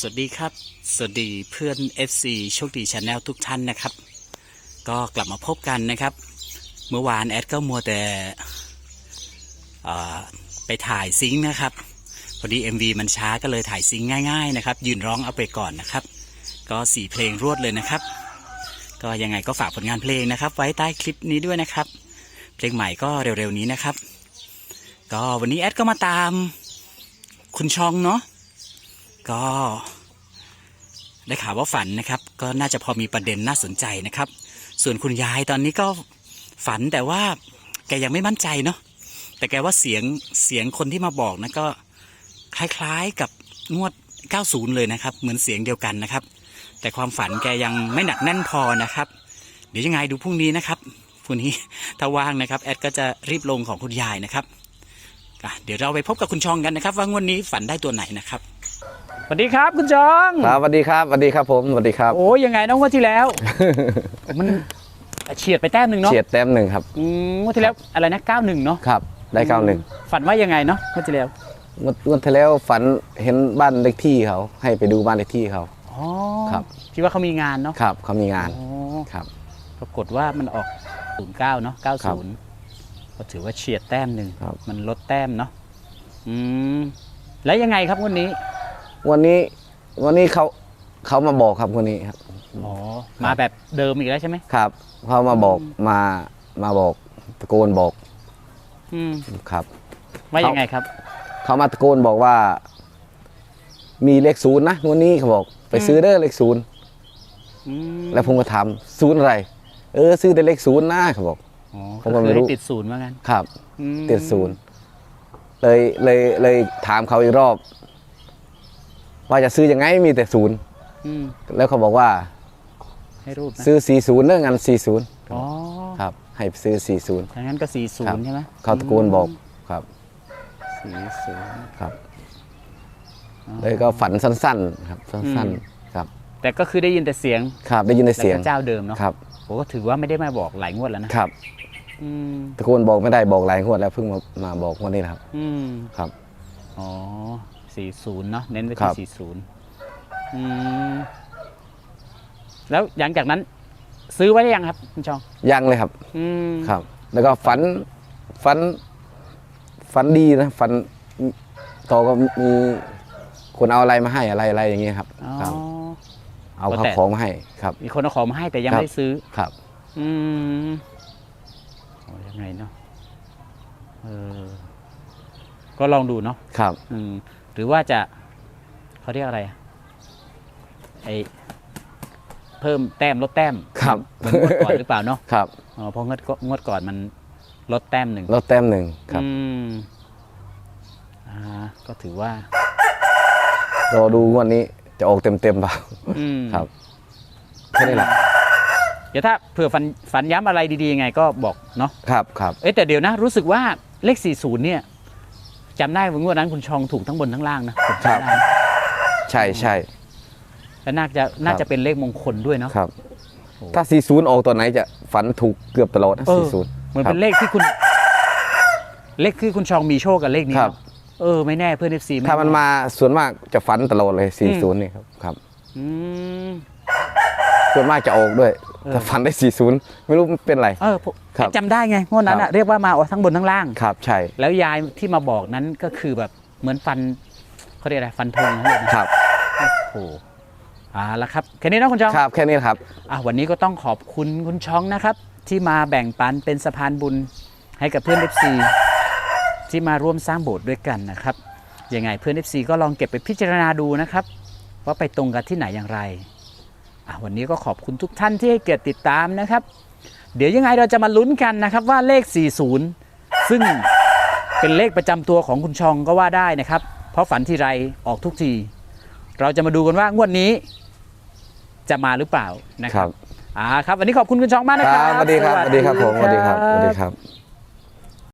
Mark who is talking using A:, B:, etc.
A: สวัสดีครับ สวัสดีเพื่อน FC โชคดีชาแนลทุกท่านนะครับ ก็กลับมาพบกันนะครับ เมื่อวานแอดก็มัวแต่ไปถ่ายซิงค์นะครับ พอดี MV มันช้าก็เลยถ่ายซิงค์ง่ายๆนะครับ ยืนร้องเอาไปก่อนนะครับ ก็สี่เพลงรวดเลยนะครับ ก็ยังไงก็ฝากผลงานเพลงนะครับ ไว้ใต้คลิปนี้ด้วยนะครับ เพลงใหม่ก็เร็วๆนี้นะครับ ก็วันนี้แอดก็มาตามคุณชองเนาะ ก็ได้ข่าวว่าฝันนะครับ ก็น่าจะพอมีประเด็นน่าสนใจนะครับ ส่วนคุณยายตอนนี้ก็ฝันแต่ว่าแกยังไม่มั่นใจเนาะแต่แกว่าเสียงเสียงคนที่มาบอกนะก็คล้ายๆกับงวด 90 เลยนะครับ เหมือนเสียงเดียวกันนะครับ แต่ความฝันแกยังไม่หนักแน่นพอนะครับ เดี๋ยวยังไงดูพรุ่งนี้นะครับพรุ่งนี้ถ้าว่างนะครับแอดก็จะรีบลงของคุณยายนะครับเดี๋ยวเราไปพบกับคุณชองกันนะครับ ว่างวดนี้ฝันได้ตัวไหนนะครับ สวัสดีครับคุณจอง
B: ครับสวัสดีครับสวัสดีครับผมสวัสดีครับ
A: โอ้ยยังไงน้องงวดที่แล้ว มันเฉียดไปแต้มหนึ่งเนาะ
B: เฉียดแต้มหนึ่งครับ
A: อืมงวดที่แล้วอะไรนะเก้าหนึ่งเนาะ
B: ครับ ได้เก้าหนึ่ง
A: ฝันว่ายังไงเนาะงวดที่แล้ว
B: งวดงวดที่แล้วฝันเห็นบ้านเลขที่เขาให้ไปดูบ้านเลขที่เขา
A: อ๋อ
B: ครับ
A: คิดว่าเขามีงานเนาะ
B: ครับเขามีงาน
A: อ๋อ
B: ครับ
A: ปรากฏว่ามันออกศูนย์เก้าเนาะเก้าศูนย์ก็ถือว่าเฉียดแต้มหนึ่ง
B: ครับ
A: มันลดแต้มเนาะอืมแล้วยังไงครับงวดนี้
B: วันนี้วันนี้เขาเขามาบอกครับวันนี้ครับ
A: อ๋อ มาแบบเดิมอีกแล้วใช่ไหม
B: ครับเขามาบอกมามาบอกตะโกนบอก
A: อืม
B: ครับ
A: ว่ายังไงครับ
B: เขามาตะโกนบอกว่า มีเลขศูนย์นะวันนี้เขาบอกไปซื้อเด้อเลขศูนย์
A: อืม
B: แล้วผมก็ถามศูนย์อะไร เออ ซื้อแต่เลขศูนย์นะเขาบอก
A: อ๋อ
B: ผม
A: ก็
B: ก็ไม่
A: คือ
B: รู้
A: ให้ติดศูนย์ว่างั้น
B: ครับ
A: อืม
B: ติดศูนย์เลยเลยเลยถามเขาอีกรอบ ว่าจะซื้อยังไงมีแต่ศูนย์
A: อืม
B: แล้วเขาบอกว่า
A: ให้รูปนะ
B: ซื้อ 40เรื่องงาน40
A: อ๋อ
B: ครับ ให้ไปซื้อ 40
A: ถ้างั้นก็สี่ศู
B: ครั
A: น
B: บ
A: ย์ใช่ไหม
B: เขาตะโกนบอกครับ
A: สี่ศูนย์
B: ครับ
A: อ๋อ
B: เลยก็ฝันสั้นๆ ครับสั้น
A: อืม
B: ๆครับ
A: แต่ก็คือได้ยินแต่เสียง
B: ครับได้ยินแต่เสียง
A: แล้วก็เจ้าเดิมเนาะ
B: ครับ
A: ผมก็ถือว่าไม่ได้มาบอกหลายงวดแล้วนะครับอืม
B: ตะโกนบอกไม่ได้บอกหลายงวดแล้วเพิ่งมามาบอกวันนี้นะครับ
A: อืม
B: ครับ
A: อ๋อ สี่ศูนย์เนาะเน้นไป
B: ครั
A: ที่
B: บ
A: สี่ศูนย์อืมแล้วหลังจากนั้น ซื้อไว้หรือยังครับคุณชอง
B: ยังเลยครับ
A: อืม
B: ครับ แล้วก็ฝันฝันฝันดีนะฝันต่อก็มีคนเอาอะไรมาให้อะไรอะไรอย่างเงี้ยครับ
A: อ๋อ
B: ครับ เอา
A: ก็
B: ข้าว
A: แต่
B: ของมาให้ครับ
A: มีคนเอาของมาให้แต่ยัง
B: ครับ
A: ไม่ได้ซื้อ
B: ครับ
A: อืมโอ้ยังไงเนาะเออก็ลองดูเนาะ
B: ครับ
A: อืม หรือว่าจะเขาเรียกอะไรอะไอเพิ่มแต้มลดแต้ม
B: ครับ
A: เหมือนงวดก่อนหรือเปล่าเนาะ
B: ครับ
A: อ๋อเพราะงวดก็งวดก่อนมันลดแต้มหนึ่ง
B: ลดแต้มหนึ่งครับ
A: อืมอ่าก็ถือว่า
B: รอดูงวันนี้จะออกเต็มเต็มๆเปล่า
A: อืม
B: ครับแค่นี้แหละ
A: เดี๋ยวถ้าเผื่อฝันฝันย้ำอะไรดีๆยังไงก็บอกเนาะ
B: ครับครับ
A: เอ้ยแต่เดี๋ยวนะ รู้สึกว่าเลข 40 เนี่ย จำได้ว่างวดนั้นคุณชองถูกทั้งบนทั้งล่างนะผม
B: ครับ
A: จำได้นะ
B: ใช่ใช่
A: และน่าจะน่าจะเป็นเลขมงคลด้วยเนาะ
B: ครับ
A: โอ้
B: ถ้า 40 ออกตัวไหนจะฝันถูกเกือบตลอดนะ
A: เออ
B: 40
A: เหมือน
B: ครับ
A: เป็นเลขที่คุณ เลขที่คุณชองมีโชคกับเลขนี้
B: ครับ
A: เนอะเออไม่แน่เพื่อนเอฟซี
B: ถ้ามันมาส่วนมากจะฝันตลอดเลย 40 นี่ครับครับ
A: อืม
B: ส่วนมากจะออกด้วย
A: เออ
B: ถ้าฝันได้ 40 ไม่รู้เป็นไร
A: เออผม
B: ครับ
A: จำได้ไงงวดนั้น
B: ครั
A: อะ
B: บ
A: เรียกว่ามาเอาทั้งบนทั้งล่าง
B: ครับใช่
A: แล้วยายที่มาบอกนั้นก็คือแบบเหมือนฟันเขาเรียกอะไรฟันธงนั่นเลยนะครับโอ้โหอ่าละครับแค่นี้นะคุณชอง
B: ครับแค่นี้ครับ
A: อะวันนี้ก็ต้องขอบคุณคุณช้องนะครับ ที่มาแบ่งปันเป็นสะพานบุญให้กับเพื่อน FC ที่มาร่วมสร้างโบสถ์ด้วยกันนะครับยังไงเพื่อน FC ก็ลองเก็บไปพิจารณาดูนะครับ ว่าไปตรงกันที่ไหนอย่างไรอะ วันนี้ก็ขอบคุณทุกท่านที่ให้เกียรติติดตามนะครับ เดี๋ยวยังไงเราจะมาลุ้นกันนะครับว่าเลข 40 ซึ่งเป็นเลขประจำตัวของคุณชองก็ว่าได้นะครับ เพราะฝันทีไรออกทุกที เราจะมาดูกันว่างวดนี้ จะมาหรือเปล่านะค
B: ครั
A: รับบอ่าครับ วันนี้ขอบคุณคุณชองมากนะ
B: ค
A: ครั
B: รั
A: บบ
B: สวัสดีครับสวัสดีครับผมสวัสดีครับสวัสดีครับ